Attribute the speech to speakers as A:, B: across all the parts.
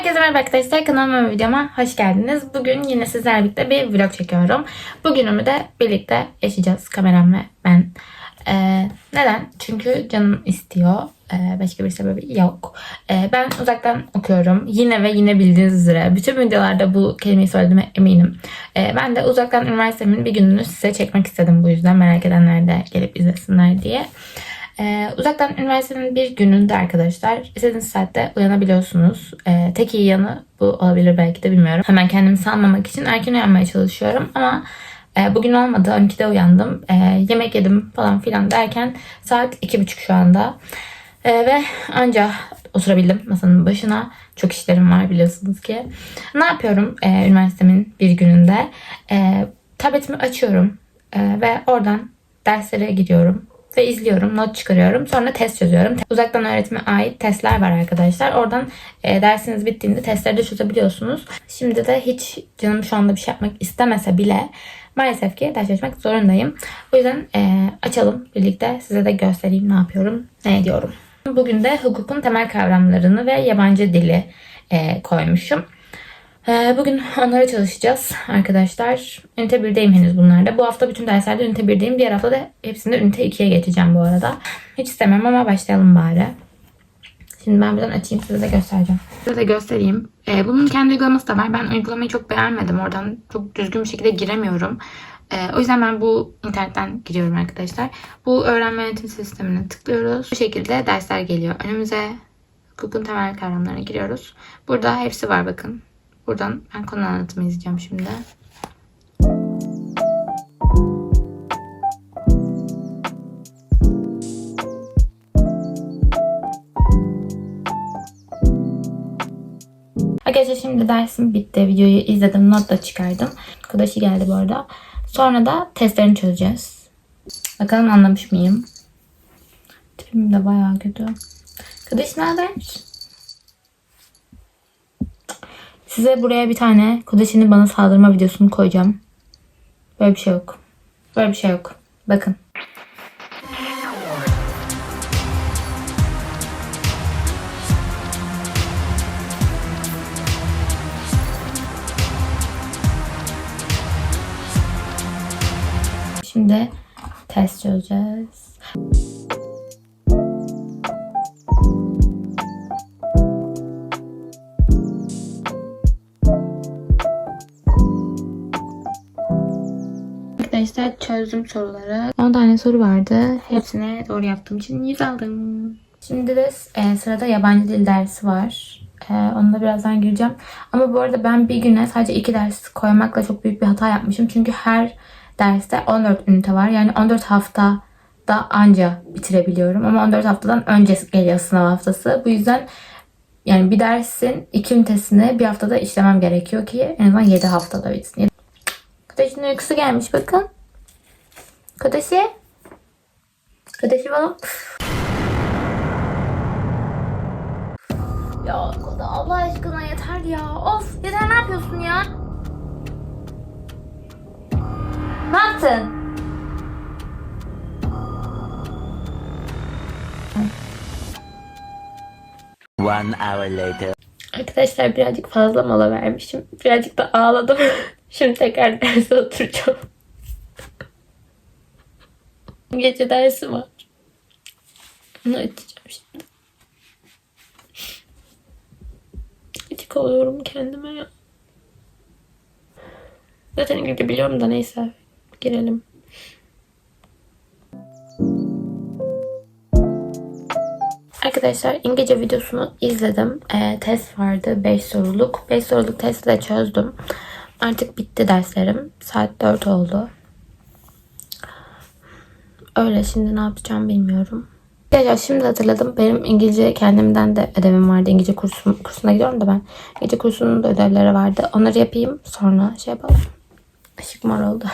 A: Herkese merhaba arkadaşlar. Kanalıma ve videoma hoş geldiniz. Bugün yine sizlerle birlikte bir vlog çekiyorum. Bugünümü de birlikte yaşayacağız. Kameram ve ben. Ee, neden? Çünkü canım istiyor. Ee, başka bir sebebi yok. Ee, ben uzaktan okuyorum. Yine ve yine bildiğiniz üzere. Bütün videolarda bu kelimeyi söylediğime eminim. Ee, ben de uzaktan üniversitemin bir gününü size çekmek istedim bu yüzden. Merak edenler de gelip izlesinler diye. Uzaktan üniversitenin bir gününde arkadaşlar istediğiniz saatte uyanabiliyorsunuz. Ee, tek iyi yanı bu olabilir belki de bilmiyorum. Hemen kendimi salmamak için erken uyanmaya çalışıyorum ama e, bugün olmadı. 12'de uyandım. E, yemek yedim falan filan derken saat 2.30 şu anda. E, ve anca oturabildim masanın başına. Çok işlerim var biliyorsunuz ki. Ne yapıyorum e, üniversitemin bir gününde? E, tabletimi açıyorum e, ve oradan derslere gidiyorum ve izliyorum, not çıkarıyorum. Sonra test çözüyorum. Uzaktan öğretime ait testler var arkadaşlar. Oradan e, dersiniz bittiğinde testleri de çözebiliyorsunuz. Şimdi de hiç canım şu anda bir şey yapmak istemese bile maalesef ki ders çalışmak zorundayım. O yüzden e, açalım birlikte size de göstereyim ne yapıyorum, ne ediyorum. Bugün de hukukun temel kavramlarını ve yabancı dili e, koymuşum. Ee, Bugün onlara çalışacağız arkadaşlar. Ünite 1'deyim henüz bunlarda. Bu hafta bütün derslerde ünite 1'deyim. Diğer hafta da hepsinde ünite 2'ye geçeceğim bu arada. Hiç istemem ama başlayalım bari. Şimdi ben buradan açayım size de göstereceğim. Size de göstereyim. Ee, bunun kendi uygulaması da var. Ben uygulamayı çok beğenmedim. Oradan çok düzgün bir şekilde giremiyorum. Ee, o yüzden ben bu internetten giriyorum arkadaşlar. Bu öğrenme yönetim sistemine tıklıyoruz. Bu şekilde dersler geliyor. Önümüze hukukun temel kavramlarına giriyoruz. Burada hepsi var bakın. Buradan ben konu anlatımı izleyeceğim şimdi. Arkadaşlar şimdi dersim bitti. Videoyu izledim. Not da çıkardım. Arkadaşı geldi bu arada. Sonra da testlerini çözeceğiz. Bakalım anlamış mıyım? Tipim de bayağı kötü. Arkadaş ne haber? Size buraya bir tane Kudeşi'nin bana saldırma videosunu koyacağım. Böyle bir şey yok. Böyle bir şey yok. Bakın. Şimdi test çözeceğiz. Arkadaşlar çözdüm soruları. 10 tane soru vardı. Hepsine doğru yaptığım için 100 aldım. Şimdi de e, sırada yabancı dil dersi var. E, onu da birazdan gireceğim. Ama bu arada ben bir güne sadece 2 ders koymakla çok büyük bir hata yapmışım. Çünkü her derste 14 ünite var. Yani 14 hafta da anca bitirebiliyorum. Ama 14 haftadan önce geliyor sınav haftası. Bu yüzden yani bir dersin iki ünitesini bir haftada işlemem gerekiyor ki en azından 7 haftada bitsin. Kadeşin uykusu gelmiş bakın. Kadeşi. Kadeşi bana. Ya Koda Allah aşkına yeter ya. Of yeter ne yapıyorsun ya? Ne yaptın?
B: One hour later.
A: Arkadaşlar birazcık fazla mola vermişim. Birazcık da ağladım. Şimdi tekrar derse oturacağım. Gece dersi var. Onu açacağım şimdi. Gıcık oluyorum kendime ya. Zaten İngilizce biliyorum da neyse. Girelim. Arkadaşlar İngilizce videosunu izledim. Ee, test vardı 5 soruluk. 5 soruluk testi de çözdüm. Artık bitti derslerim. Saat 4 oldu. Öyle şimdi ne yapacağım bilmiyorum. Arkadaşlar şimdi hatırladım. Benim İngilizce kendimden de ödevim vardı. İngilizce kursum, kursuna gidiyorum da ben. İngilizce kursunun da ödevleri vardı. Onları yapayım. Sonra şey yapalım. Işık mor oldu.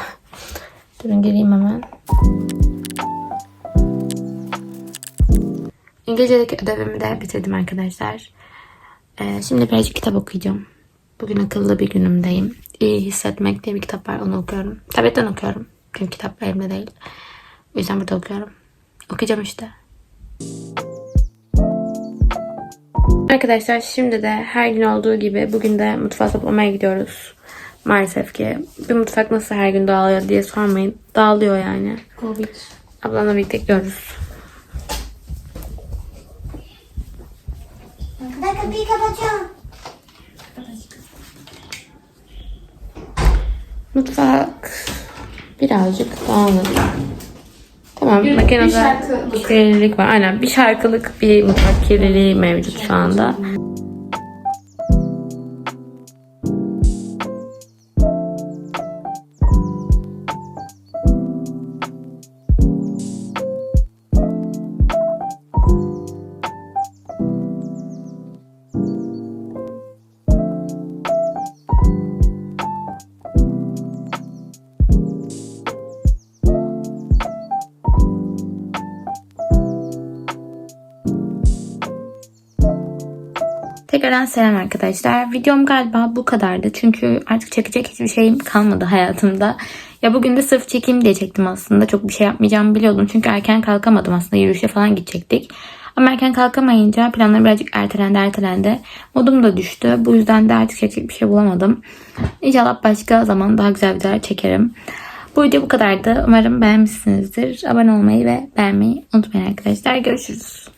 A: Durun geleyim hemen. İngilizce'deki ödevimi de bitirdim arkadaşlar. Ee, şimdi birazcık kitap okuyacağım. Bugün akıllı bir günümdeyim. İyi Hissetmek diye bir kitap var. Onu okuyorum. Tabletten okuyorum. Çünkü kitap elimde değil. O yüzden burada okuyorum. Okuyacağım işte. Arkadaşlar şimdi de her gün olduğu gibi bugün de mutfağı toplamaya gidiyoruz. Maalesef ki bir mutfak nasıl her gün dağılıyor diye sormayın. Dağılıyor yani.
C: Covid.
A: Ablamla birlikte gidiyoruz.
C: Ben kapıyı kapatacağım.
A: Mutfak birazcık dağınık. Tamam
C: Bir- bir
A: makinede
C: şarkılık.
A: kirlilik var. Aynen bir şarkılık bir mutfak kirliliği mevcut şu anda. Tekrardan selam arkadaşlar. Videom galiba bu kadardı. Çünkü artık çekecek hiçbir şeyim kalmadı hayatımda. Ya bugün de sırf çekeyim diye çektim aslında. Çok bir şey yapmayacağımı biliyordum. Çünkü erken kalkamadım aslında. Yürüyüşe falan gidecektik. Ama erken kalkamayınca planlar birazcık ertelendi ertelendi. Modum da düştü. Bu yüzden de artık çekecek bir şey bulamadım. İnşallah başka zaman daha güzel videolar çekerim. Bu video bu kadardı. Umarım beğenmişsinizdir. Abone olmayı ve beğenmeyi unutmayın arkadaşlar. Görüşürüz.